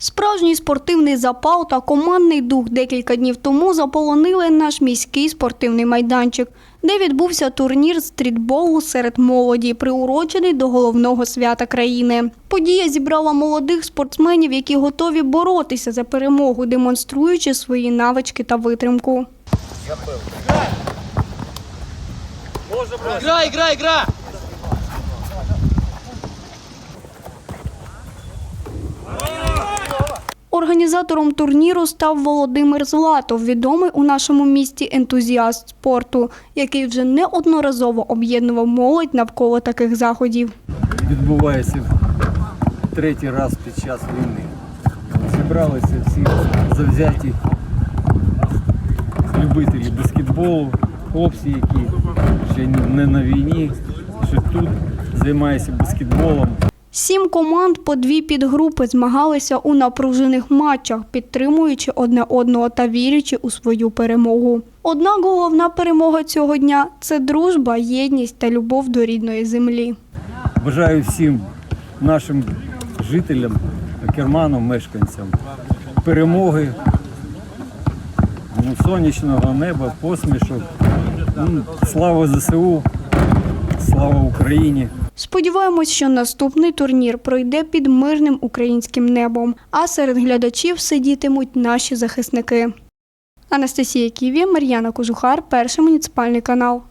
Справжній спортивний запал та командний дух декілька днів тому заполонили наш міський спортивний майданчик, де відбувся турнір стрітболу серед молоді, приурочений до головного свята країни. Подія зібрала молодих спортсменів, які готові боротися за перемогу, демонструючи свої навички та витримку. Игра, игра, игра! Організатором турніру став Володимир Златов, відомий у нашому місті ентузіаст спорту, який вже неодноразово об'єднував молодь навколо таких заходів. відбувається третій раз під час війни. Зібралися всі завзяті любителі баскетболу, хлопці, які ще не на війні, що тут займаються баскетболом. Сім команд по дві підгрупи змагалися у напружених матчах, підтримуючи одне одного та вірячи у свою перемогу. Однак головна перемога цього дня це дружба, єдність та любов до рідної землі. Бажаю всім нашим жителям, керманам, мешканцям перемоги, ну, сонячного неба, посмішок. Ну, Слава ЗСУ, слава Україні! Сподіваємось, що наступний турнір пройде під мирним українським небом, а серед глядачів сидітимуть наші захисники. Анастасія Ківі, Мар'яна Кожухар, перший муніципальний канал.